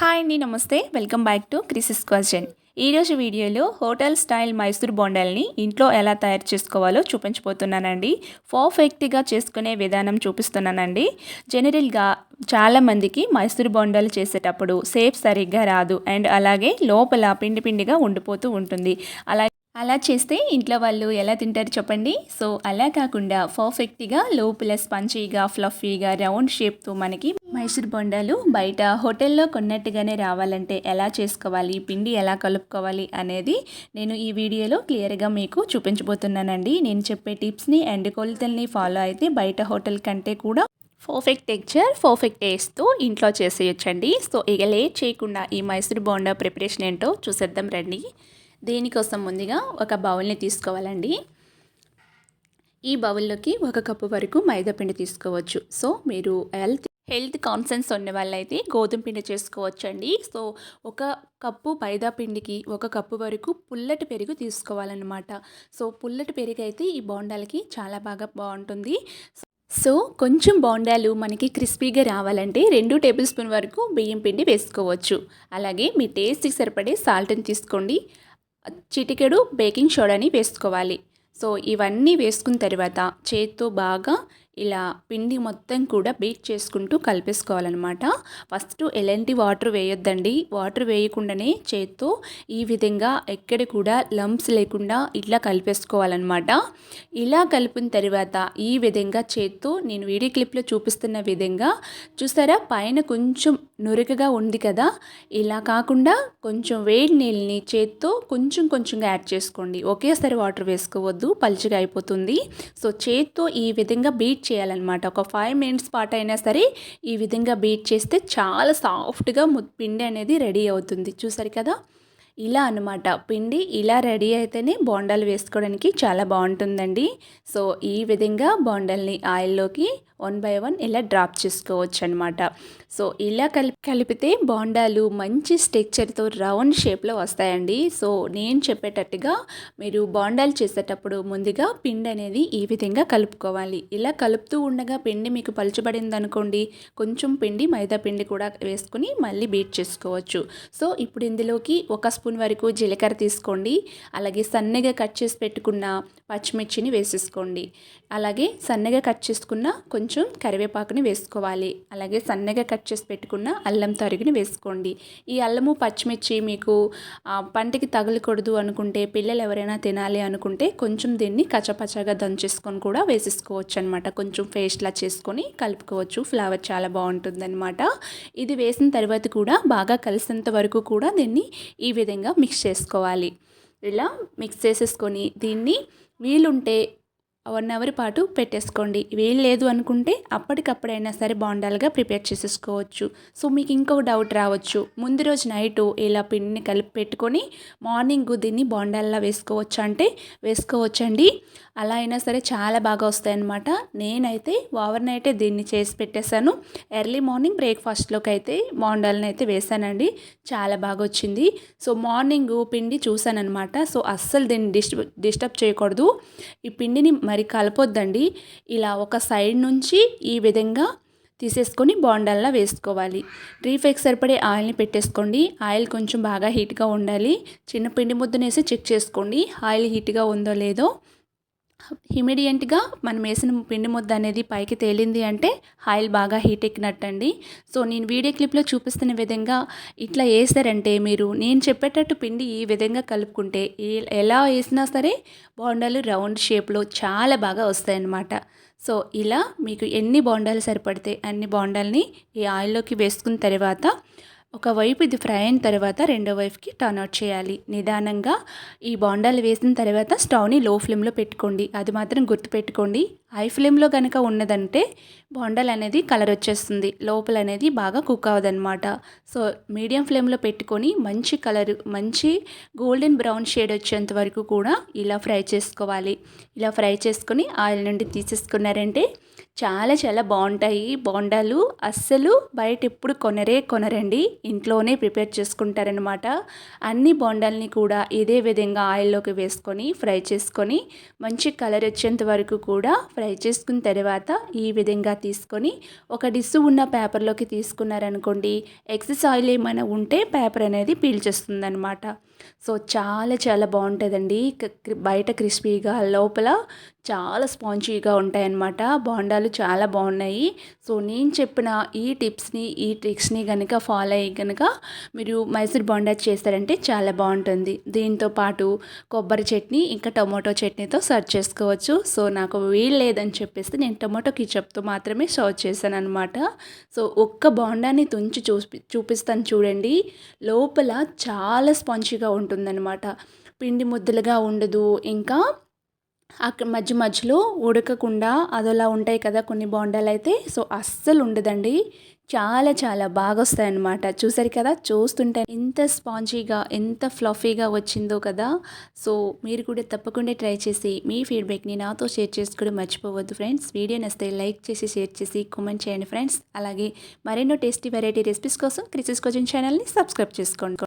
Hi అండి నమస్తే. Welcome back to crisis question ఈరోజు వీడియోలో హోటల్ స్టైల్ మైసూర్ బొండాల్ని ఇంట్లో ఎలా తయారు చేసుకోవాలో చూపించబోతున్నానండి. పర్ఫెక్ట్గా చేసుకునే విధానం చూపిస్తున్నానండి. జనరల్గా చాలామందికి మైసూర్ బొండాలు చేసేటప్పుడు సేఫ్ సరిగ్గా రాదు అండ్ అలాగే లోపల పిండి పిండిగా ఉండిపోతూ ఉంటుంది. అలా అలా చేస్తే ఇంట్లో వాళ్ళు ఎలా తింటారు చెప్పండి? సో అలా కాకుండా పర్ఫెక్ట్గా లోపల స్పంచీగా ఫ్లఫీగా రౌండ్ షేప్తో మనకి మైసూర్ బొండాలు బయట హోటల్లో కొన్నట్టుగానే రావాలంటే ఎలా చేసుకోవాలి? పిండి ఎలా కలుపుకోవాలి? అనేది నేను ఈ వీడియోలో క్లియర్గా మీకు చూపించబోతున్నానండి. నేను చెప్పే టిప్స్ని అండ్ కొలతల్ని ఫాలో అయితే బయట హోటల్ కంటే కూడా పర్ఫెక్ట్ టెక్చర్ పర్ఫెక్ట్ టేస్ట్తో ఇంట్లో చేసేయచ్చండి. సో ఇక లేట్ చేయకుండా ఈ మైసూర్ బోండా ప్రిపరేషన్ ఏంటో చూసేద్దాం రండి. దీనికోసం ముందుగా ఒక బౌల్ని తీసుకోవాలండి. ఈ బౌల్లోకి ఒక కప్పు వరకు మైదా పిండి తీసుకోవచ్చు. సో మీరు హెల్త్ హెల్త్ కాన్సెన్స్ ఉన్న వాళ్ళైతే గోధుమ పిండి చేసుకోవచ్చండి. సో ఒక కప్పు మైదా పిండికి ఒక కప్పు వరకు పుల్లటి పెరుగు తీసుకోవాలన్నమాట. సో పుల్లటి పెరుగు అయితే ఈ బోండాలకి చాలా బాగా బాగుంటుంది. సో కొంచెం బోండాలు మనకి క్రిస్పీగా రావాలంటే రెండు టేబుల్ స్పూన్ వరకు బియ్యం పిండి వేసుకోవచ్చు. అలాగే మీ టేస్ట్కి సరిపడే సాల్ట్ని తీసుకోండి. చిటికెడు బేకింగ్ సోడాని వేసుకోవాలి. సో ఇవన్నీ వేసుకున్న తర్వాత చేత్తో బాగా ఇలా పిండి మొత్తం కూడా బీట్ చేసుకుంటూ కలిపేసుకోవాలన్నమాట. ఫస్ట్ ఎలాంటి వాటర్ వేయొద్దండి. వాటర్ వేయకుండానే చేత్తో ఈ విధంగా ఎక్కడ కూడా లంప్స్ లేకుండా ఇట్లా కలిపేసుకోవాలన్నమాట. ఇలా కలిపిన తర్వాత ఈ విధంగా చేత్తో నేను వీడియో క్లిప్లో చూపిస్తున్న విధంగా చూసారా? పైన కొంచెం నురుగగా ఉంది కదా? ఇలా కాకుండా కొంచెం వేడి నీళ్ళని చేత్తో కొంచెం కొంచెంగా యాడ్ చేసుకోండి. ఒకేసారి వాటర్ వేసుకోవద్దు పలుచగా అయిపోతుంది. సో చేత్తో ఈ విధంగా బీట్ చేయాలన్నమాట. ఒక ఫైవ్ మినిట్స్ పాటు అయినా సరే ఈ విధంగా బీట్ చేస్తే చాలా సాఫ్ట్గా పిండి అనేది రెడీ అవుతుంది. చూసారు కదా? ఇలా అనమాట పిండి ఇలా రెడీ అయితేనే బోండాలు వేసుకోవడానికి చాలా బాగుంటుందండి. సో ఈ విధంగా బోండాల్ని ఆయిల్లోకి వన్ బై వన్ ఇలా డ్రాప్ చేసుకోవచ్చు అనమాట సో ఇలా కలిపి కలిపితే బోండాలు మంచి స్ట్రక్చర్తో రౌండ్ షేప్లో వస్తాయండి. సో నేను చెప్పేటట్టుగా మీరు బోండాలు చేసేటప్పుడు ముందుగా పిండి అనేది ఈ విధంగా కలుపుకోవాలి. ఇలా కలుపుతూ ఉండగా పిండి మీకు పలుచబడింది అనుకోండి కొంచెం పిండి మైదా పిండి కూడా వేసుకుని మళ్ళీ బీట్ చేసుకోవచ్చు. సో ఇప్పుడు ఇందులోకి ఒక స్పూన్ వరకు జీలకర్ర తీసుకోండి. అలాగే సన్నగా కట్ చేసి పెట్టుకున్న పచ్చిమిర్చిని వేసేసుకోండి. అలాగే సన్నగా కట్ చేసుకున్న కొంచెం కరివేపాకుని వేసుకోవాలి. అలాగే సన్నగా కట్ చేసి పెట్టుకున్న అల్లం తరుగుని వేసుకోండి. ఈ అల్లము పచ్చిమిర్చి మీకు పంటకి తగలకూడదు అనుకుంటే పిల్లలు ఎవరైనా తినాలి అనుకుంటే కొంచెం దీన్ని కచపచగా దంచేసుకొని కూడా వేసేసుకోవచ్చు అనమాట కొంచెం పేస్ట్లా చేసుకొని కలుపుకోవచ్చు. ఫ్లేవర్ చాలా బాగుంటుందన్నమాట ఇది వేసిన తర్వాత కూడా బాగా కలిసినంత వరకు కూడా దీన్ని ఈ విధంగా మిక్స్ చేసుకోవాలి. ఇలా మిక్స్ చేసేసుకొని దీన్ని వీలుంటే వన్ అవర్ పాటు పెట్టేసుకోండి. వేలు లేదు అనుకుంటే అప్పటికప్పుడైనా సరే బాండాలుగా ప్రిపేర్ చేసేసుకోవచ్చు. సో మీకు ఇంకొక డౌట్ రావచ్చు. ముందు రోజు నైట్ ఇలా పిండిని కలిపి పెట్టుకొని మార్నింగ్ దీన్ని బాండాల్లా వేసుకోవచ్చు అంటే వేసుకోవచ్చండి. అలా అయినా సరే చాలా బాగా వస్తాయన్నమాట. నేనైతే ఓవర్ నైటే దీన్ని చేసి పెట్టేశాను. ఎర్లీ మార్నింగ్ బ్రేక్ఫాస్ట్లోకి అయితే బాండాలను అయితే వేసానండి చాలా బాగా వచ్చింది. సో మార్నింగ్ పిండి చూశానమాట సో అస్సలు దీన్ని డిస్టర్బ్ డిస్టర్బ్ చేయకూడదు. ఈ పిండిని మరి కలపొద్దండి. ఇలా ఒక సైడ్ నుంచి ఈ విధంగా తీసేసుకొని బాండల్లా వేసుకోవాలి. రీఫెక్స్ సరిపడే ఆయిల్ని పెట్టేసుకోండి. ఆయిల్ కొంచెం బాగా హీట్గా ఉండాలి. చిన్న పిండి ముద్దనేసి చెక్ చేసుకోండి. ఆయిల్ హీట్గా ఉందో లేదో. ఇమీడియట్గా మనం వేసిన పిండి ముద్ద అనేది పైకి తేలింది అంటే ఆయిల్ బాగా హీట్ ఎక్కినట్టండి. సో నేను వీడియో క్లిప్లో చూపిస్తున్న విధంగా ఇట్లా వేసారంటే మీరు నేను చెప్పేటట్టు పిండి ఈ విధంగా కలుపుకుంటే ఎలా వేసినా సరే బోండాలు రౌండ్ షేప్లో చాలా బాగా వస్తాయన్నమాట. సో ఇలా మీకు ఎన్ని బోండాలు సరిపడితే అన్ని బోండాల్ని ఈ ఆయిల్లోకి వేసుకున్న తర్వాత ఒకవైపు ఇది ఫ్రై అయిన తర్వాత రెండో వైపుకి టర్న్ అవుట్ చేయాలి. నిదానంగా ఈ బోండాలు వేసిన తర్వాత స్టవ్ని లో ఫ్లేమ్లో పెట్టుకోండి. అది మాత్రం గుర్తుపెట్టుకోండి. హై ఫ్లేమ్లో కనుక ఉన్నదంటే బోండాలు అనేది కలర్ వచ్చేస్తుంది. లోపల అనేది బాగా కుక్ అవ్వదన్నమాట. సో మీడియం ఫ్లేమ్లో పెట్టుకొని మంచి కలర్ మంచి గోల్డెన్ బ్రౌన్ షేడ్ వచ్చేంత వరకు కూడా ఇలా ఫ్రై చేసుకోవాలి. ఇలా ఫ్రై చేసుకొని ఆయిల్ నుండి తీసేసుకున్నారంటే చాలా చాలా బాగుంటాయి. బోండాలు అస్సలు బయట ఎప్పుడు కొనరే కొనరండి. ఇంట్లోనే ప్రిపేర్ చేసుకుంటారనమాట అన్ని బోండాల్ని కూడా ఇదే విధంగా ఆయిల్లోకి వేసుకొని ఫ్రై చేసుకొని మంచి కలర్ వచ్చేంత వరకు కూడా ఫ్రై చేసుకున్న తర్వాత ఈ విధంగా తీసుకొని ఒక డిస్ ఉన్న పేపర్లోకి తీసుకున్నారనుకోండి ఎక్సెస్ ఆయిల్ ఏమైనా ఉంటే పేపర్ అనేది పీల్చేస్తుందనమాట సో చాలా చాలా బాగుంటుందండి. బయట క్రిస్పీగా లోపల చాలా స్పాంజీగా ఉంటాయన్నమాట. బోండాలు చాలా బాగున్నాయి. సో నేను చెప్పిన ఈ టిప్స్ని ఈ ట్రిక్స్ని కనుక ఫాలో అయ్యి కనుక మీరు మైసూర్ బోండా చేస్తారంటే చాలా బాగుంటుంది. దీంతో పాటు కొబ్బరి చట్నీ ఇంకా టొమాటో చట్నీతో సర్వ్ చేసుకోవచ్చు. సో నాకు వీలు లేదని చెప్పేసి నేను టొమాటో కిచప్తో మాత్రమే సర్వ్ చేశాను అనమాట సో ఒక్క బోండాని తుంచి చూపి చూపిస్తాను చూడండి. లోపల చాలా స్పాంజీగా ఉంటుందన్నమాట. పిండి ముద్దలుగా ఉండదు. ఇంకా అక్కడ మధ్య మధ్యలో ఉడకకుండా అదోలా ఉంటాయి కదా కొన్ని బోండాలు అయితే. సో అస్సలు ఉండదండి. చాలా చాలా బాగా వస్తాయి అన్నమాట చూసారు కదా? చూస్తుంటే ఎంత స్పాంజీగా ఎంత ఫ్లఫీగా వచ్చిందో కదా? సో మీరు కూడా తప్పకుండా ట్రై చేసి మీ ఫీడ్బ్యాక్ని నాతో షేర్ చేసుకోవడం మర్చిపోవద్దు ఫ్రెండ్స్. వీడియో నచ్చితే లైక్ చేసి షేర్ చేసి కామెంట్ చేయండి ఫ్రెండ్స్. అలాగే మరెన్నో టేస్టీ వెరైటీ రెసిపీస్ కోసం క్రిసిస్ కోచింగ్ ఛానల్ని సబ్స్క్రైబ్ చేసుకోండి.